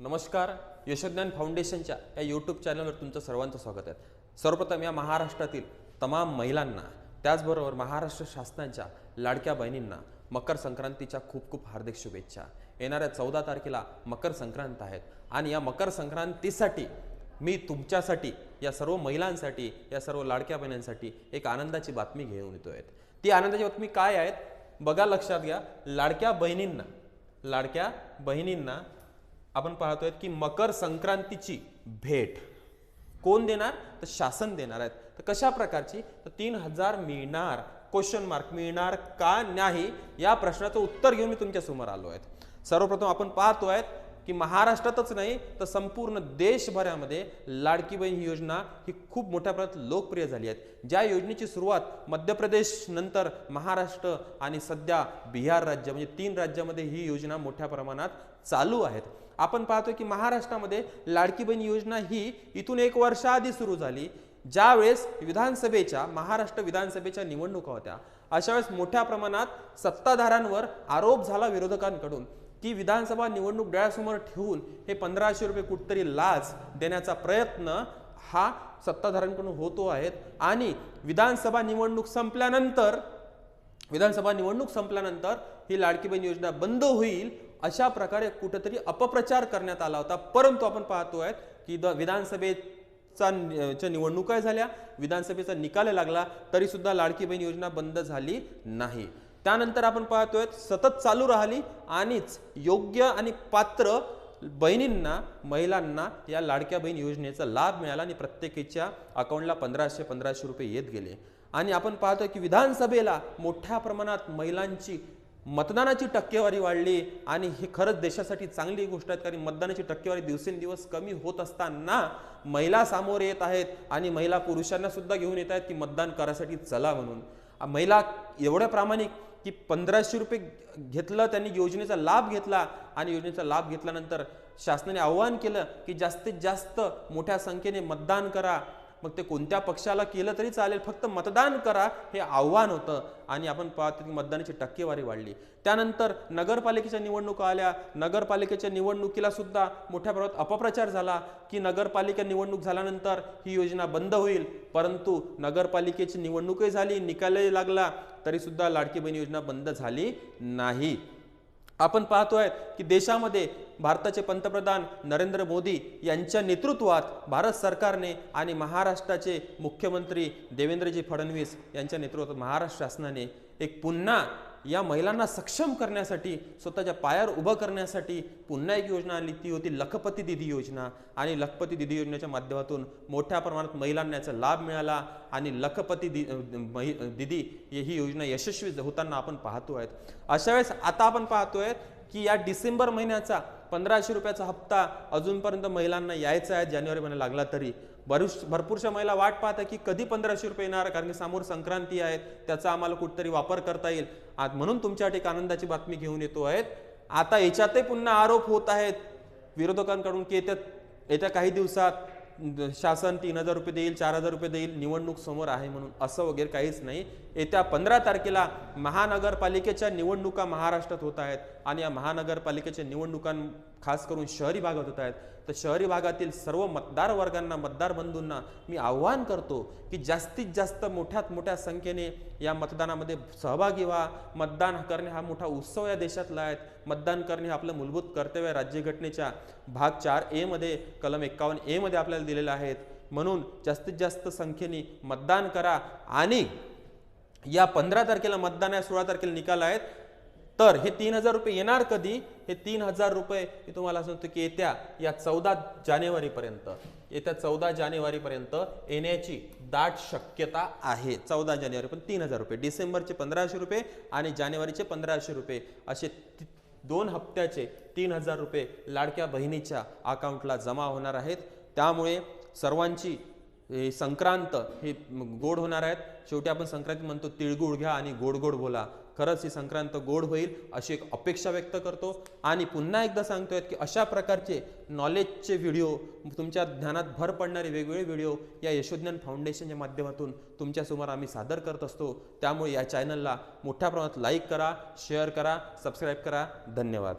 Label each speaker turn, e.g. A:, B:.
A: नमस्कार यशोज्ञान फाउंडेशनच्या या यूट्यूब चॅनलवर तुमचं सर्वांचं स्वागत आहे. सर्वप्रथम या महाराष्ट्रातील तमाम महिलांना त्याचबरोबर महाराष्ट्र शासनाच्या लाडक्या बहिणींना मकर संक्रांतीच्या खूप खूप हार्दिक शुभेच्छा. येणाऱ्या चौदा तारखेला मकर संक्रांत आहेत आणि या मकर संक्रांतीसाठी मी तुमच्यासाठी या सर्व महिलांसाठी या सर्व लाडक्या बहिणींसाठी एक आनंदाची बातमी घेऊन येतो आहे ती आनंदाची बातमी काय आहेत बघा लक्षात घ्या लाडक्या बहिणींना लाडक्या बहिणींना आपण पाहतोय की मकर संक्रांतीची भेट. कोण देणार? तर शासन देणार आहेत. तर कशा प्रकारची? तर तीन हजार मिळणार क्वेश्चन मार्क मिळणार का नाही? या प्रश्नाचं उत्तर घेऊन मी तुमच्यासमोर आलो आहेत सर्वप्रथम आपण पाहतो आहेत की महाराष्ट्रातच नाही तर संपूर्ण देशभरामध्ये लाडकी बहीण ही योजना ही खूप मोठ्या प्रमाणात लोकप्रिय झाली आहे. ज्या योजनेची सुरुवात मध्य प्रदेश नंतर महाराष्ट्र आणि सध्या बिहार राज्य म्हणजे तीन राज्यामध्ये ही योजना मोठ्या प्रमाणात चालू आहेत. आपण पाहतो की महाराष्ट्रामध्ये लाडकी बहीण योजना ही इथून एक वर्षाआधी सुरू झाली. ज्यावेळेस विधानसभेच्या महाराष्ट्र विधानसभेच्या निवडणुका होत्या अशा वेळेस मोठ्या प्रमाणात सत्ताधाऱ्यांवर आरोप झाला विरोधकांकडून. की विधानसभा निवडणूक डोळ्यासमोर ठेवून हे पंधराशे रुपये कुठतरी लाच देण्याचा प्रयत्न हा सत्ताधाऱ्यांकडून होतो आहेत. आणि विधानसभा निवडणूक संपल्यानंतर विधानसभा निवडणूक संपल्यानंतर ही लाडकी बहीण योजना बंद होईल अशा प्रकारे कुठेतरी अपप्रचार करण्यात आला होता. परंतु आपण पाहतो आहेत की द विधानसभेचा च्या निवडणुका झाल्या विधानसभेचा निकाल लागला तरीसुद्धा लाडकी बहीण योजना बंद झाली नाही. त्यानंतर आपण पाहतोय सतत चालू राहिली आणिच योग्य आणि पात्र बहिणींना महिलांना या लाडक्या बहीण योजनेचा लाभ मिळाला आणि प्रत्येकीच्या अकाउंटला पंधराशे पंधराशे रुपये येत गेले. आणि आपण पाहतोय की विधानसभेला मोठ्या प्रमाणात महिलांची मतदानाची टक्केवारी वाढली आणि हे खरंच देशासाठी चांगली गोष्ट आहे कारण मतदानाची टक्केवारी दिवसेंदिवस कमी होत असताना महिला सामोरे येत आहेत आणि महिला पुरुषांना सुद्धा घेऊन येत आहेत की मतदान करायसाठी चला म्हणून. महिला एवढ्या प्रामाणिक की पंधराशे रुपये घेतलं त्यांनी योजनेचा लाभ घेतला आणि योजनेचा लाभ घेतल्यानंतर शासनाने आव्हान केलं की जास्तीत जास्त मोठ्या संख्येने मतदान करा. मग ते कोणत्या पक्षाला केलं तरी चालेल. फक्त मतदान करा हे आव्हान होतं. आणि आपण पाहतो की मतदानाची टक्केवारी वाढली. त्यानंतर नगरपालिकेच्या निवडणुका आल्या. नगरपालिकेच्या निवडणुकीला सुद्धा मोठ्या प्रमाणात अपप्रचार झाला की नगरपालिका निवडणूक झाल्यानंतर ही योजना बंद होईल. परंतु नगरपालिकेची निवडणूकही झाली निकालही लागला तरीसुद्धा लाडकी बहीण योजना बंद झाली नाही. आपण पाहतोय की देशामध्ये भारताचे पंतप्रधान नरेंद्र मोदी यांच्या नेतृत्वात भारत सरकारने आणि महाराष्ट्राचे मुख्यमंत्री देवेंद्रजी फडणवीस यांच्या नेतृत्वात महाराष्ट्र शासनाने एक पुन्हा या महिलांना सक्षम करण्यासाठी स्वतःच्या पायावर उभं करण्यासाठी पुन्हा एक योजना आली. ती होती लखपती दिदी योजना. आणि लखपती दिदी योजनेच्या माध्यमातून मोठ्या प्रमाणात महिलांना याचा लाभ मिळाला. आणि लखपती दि महि- दिदी ही योजना यशस्वी होताना आपण पाहतो आहेत अशा वेळेस आता आपण पाहतोय की या डिसेंबर महिन्याचा पंधराशे रुपयाचा हप्ता अजूनपर्यंत महिलांना यायचा आहे जानेवारी महिना लागला तरी. बरीच भरपूरशा महिला वाट पाहतात की कधी पंधराशे रुपये येणार कारण की समोर संक्रांती आहे त्याचा आम्हाला कुठतरी वापर करता येईल. आज म्हणून तुमच्यासाठी एक आनंदाची बातमी घेऊन येतो आहेत. आता याच्यातही पुन्हा आरोप होत आहेत. विरोधकांकडून की येत्या येत्या काही दिवसात शासन तीन हजार रुपये देईल चार हजार रुपये देईल निवडणूक समोर आहे म्हणून असं वगैरे काहीच नाही. येत्या पंधरा तारखेला महानगरपालिकेच्या निवडणुका महाराष्ट्रात होत आहेत आणि या महानगरपालिकेच्या निवडणुकां खास करून शहरी भागात होत आहेत. तर शहरी भागातील सर्व मतदार वर्गांना मतदार बंधूंना मी आव्हान करतो की जास्तीत जास्त मोठ्यात मोठ्या संख्येने या मतदानामध्ये सहभागी व्हा. मतदान करणे हा मोठा उत्सव या देशातला आहे. मतदान करणे हे आपलं मूलभूत कर्तव्य आहे. राज्यघटनेच्या भाग चार एमध्ये कलम एक्कावन्न एमध्ये आपल्याला दिलेलं आहेत म्हणून जास्तीत जास्त संख्येने मतदान करा. आणि या पंधरा तारखेला मतदान आहे सोळा तारखेला निकाल आहेत. तर हे तीन हजार रुपये येणार कधी? हे तीन हजार रुपये मी तुम्हाला सांगतो की येत्या या चौदा जानेवारीपर्यंत येत्या चौदा जानेवारीपर्यंत येण्याची दाट शक्यता आहे. चौदा जानेवारी पण तीन हजार रुपये. डिसेंबरचे पंधराशे रुपये आणि जानेवारीचे पंधराशे रुपये असे दोन हप्त्याचे तीन हजार रुपये लाडक्या बहिणीच्या अकाउंटला जमा होणार आहेत. त्यामुळे सर्वांची हे संक्रांत हे गोड होणार आहेत. शेवटी आपण संक्रांती म्हणतो तिळगुळ घ्या आणि गोड गोड बोला. खरंच ही संक्रांत गोड होईल अशी एक अपेक्षा व्यक्त करतो. आणि पुन्हा एकदा सांगतोय की अशा प्रकारचे नॉलेजचे व्हिडिओ तुमच्या ज्ञानात भर पडणारे वेगवेगळे व्हिडिओ या यशोज्ञान फाउंडेशनच्या माध्यमातून तुमच्यासमोर आम्ही सादर करत असतो. त्यामुळे या चॅनलला मोठ्या प्रमाणात लाईक करा शेअर करा सबस्क्राईब करा. धन्यवाद.